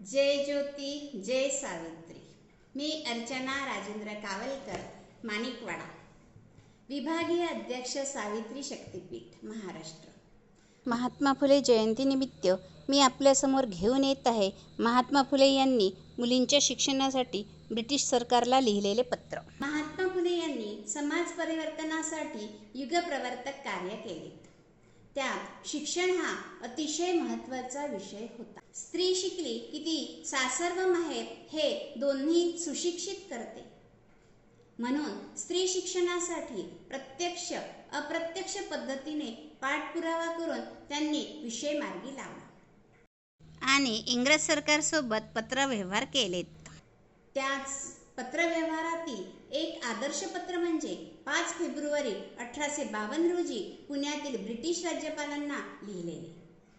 जय ज्योती जय सावित्री. मी अर्चना राजेंद्र कावलकर माणिकवाडा. विभागीय अध्यक्ष सावित्री शक्तीपीठ महाराष्ट्र. महात्मा फुले जयंतीनिमित्त मी आपल्यासमोर घेऊन येत आहे महात्मा फुले यांनी मुलींच्या शिक्षणासाठी ब्रिटिश सरकारला लिहिलेले पत्र. महात्मा फुले यांनी समाज परिवर्तनासाठी युगप्रवर्तक कार्य केले. त्यात शिक्षण हा अतिशय महत्त्वाचा विषय होता. स्त्री शिकली की ती सासर व माहेर हे दोन्ही सुशिक्षित करते. म्हणून स्त्री शिक्षणासाठी प्रत्यक्ष अप्रत्यक्ष पद्धतीने पाठपुरावा करून त्यांनी विषय मार्गी लावला. आणि इंग्रज सरकारसोबत पत्रव्यवहार केलेत. त्याच पत्रव्यवहारातील एक आदर्श पत्र म्हणजे पाच फेब्रुवारी अठराशे बावन्न रोजी पुण्यातील ब्रिटिश राज्यपालांना लिहिलेले.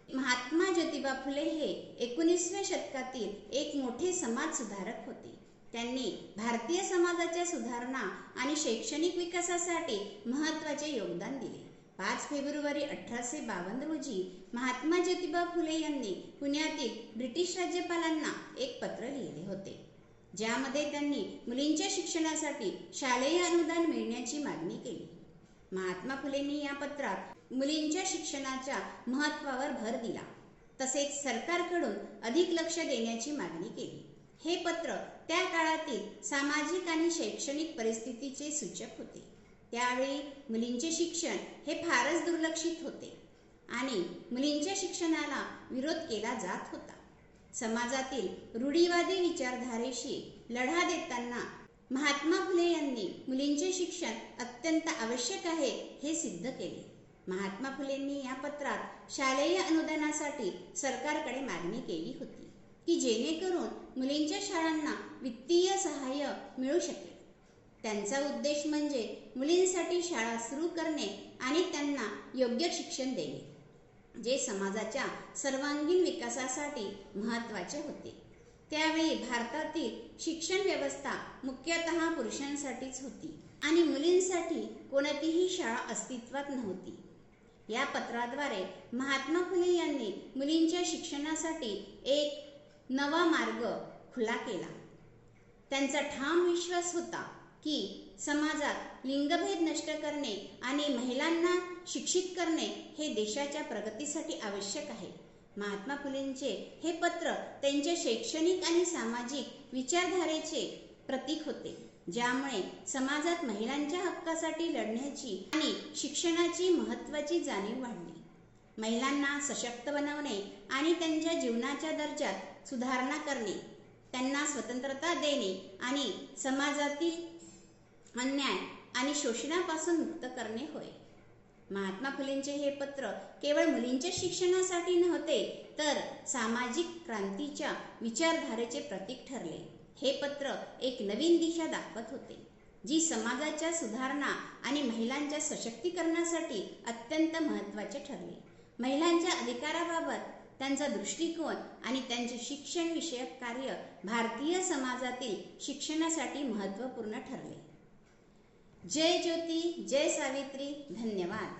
महात्मा ज्योतिबा फुले हे एकोणीसव्या शतकातील एक मोठे समाज सुधारक होते. त्यांनी भारतीय समाजाच्या सुधारणा आणि शैक्षणिक विकासासाठी महत्त्वाचे योगदान दिले. पाच फेब्रुवारी अठराशे बावन्न रोजी महात्मा ज्योतिबा फुले यांनी पुण्यातील ब्रिटिश राज्यपालांना एक पत्र लिहिले होते. ज्यामध्ये त्यांनी मुलींच्या शिक्षणासाठी शालेय अनुदान मिळण्याची मागणी केली. महात्मा फुलेंनी या पत्रात मुलींच्या शिक्षणाच्या महत्त्वावर भर दिला. तसेच सरकारकडून अधिक लक्ष देण्याची मागणी केली. हे पत्र त्या काळातील सामाजिक आणि शैक्षणिक परिस्थितीचे सूचक होते. त्यावेळी मुलींचे शिक्षण हे फारच दुर्लक्षित होते आणि मुलींच्या शिक्षणाला विरोध केला जात होता. समाजातील रूढीवादी विचारधारेशी लढा देताना महात्मा फुले यांनी मुलींचे शिक्षण अत्यंत आवश्यक आहे हे सिद्ध केले. महात्मा फुलेंनी या पत्रात शालेय अनुदानासाठी सरकारकडे मागणी केली होती की जेणेकरून मुलींच्या शाळांना वित्तीय सहाय्य मिळू शकेल. त्यांचा उद्देश म्हणजे मुलींसाठी शाळा सुरू करणे आणि त्यांना योग्य शिक्षण देणे. जे समाजाच्या सर्वांगीण विकासासाठी महत्त्वाचे होते. त्यावेळी भारतातील शिक्षण व्यवस्था मुख्यतः पुरुषांसाठीच होती आणि मुलींसाठी कोणतीही शाळा अस्तित्वात नव्हती. या पत्राद्वारे महात्मा फुले यांनी मुलींच्या शिक्षणासाठी एक नवा मार्ग खुला केला. त्यांचा ठाम विश्वास होता की समाजात लिंगभेद नष्ट करणे आणि महिलांना शिक्षित करणे हे देशाच्या प्रगतीसाठी आवश्यक आहे. महात्मा फुलेंचे हे पत्र त्यांच्या शैक्षणिक आणि सामाजिक विचारधारेचे प्रतीक होते ज्यामुळे समाजात महिलांच्या हक्कासाठी लढण्याची आणि शिक्षणाची महत्त्वाची जाणीव वाढली. महिलांना सशक्त बनवणे आणि त्यांच्या जीवनाच्या दर्जात सुधारणा करणे त्यांना स्वतंत्रता देणे आणि समाजातील अन्याय आणि शोषणापासून मुक्त करणे होय. महात्मा फुलेंचे हे पत्र केवळ मुलींच्या शिक्षणासाठी नव्हते तर सामाजिक क्रांतीच्या विचारधारेचे प्रतीक ठरले. हे पत्र एक नवीन दिशा दाखवत होते जी समाजाच्या सुधारणा आणि महिलांच्या सशक्तीकरणासाठी अत्यंत महत्त्वाचे ठरले. महिलांच्या अधिकाराबाबत त्यांचा दृष्टिकोन आणि त्यांचे शिक्षण विषयक कार्य भारतीय समाजातील शिक्षणासाठी महत्त्वपूर्ण ठरले. जय ज्योती जय सावित्री धन्यवाद.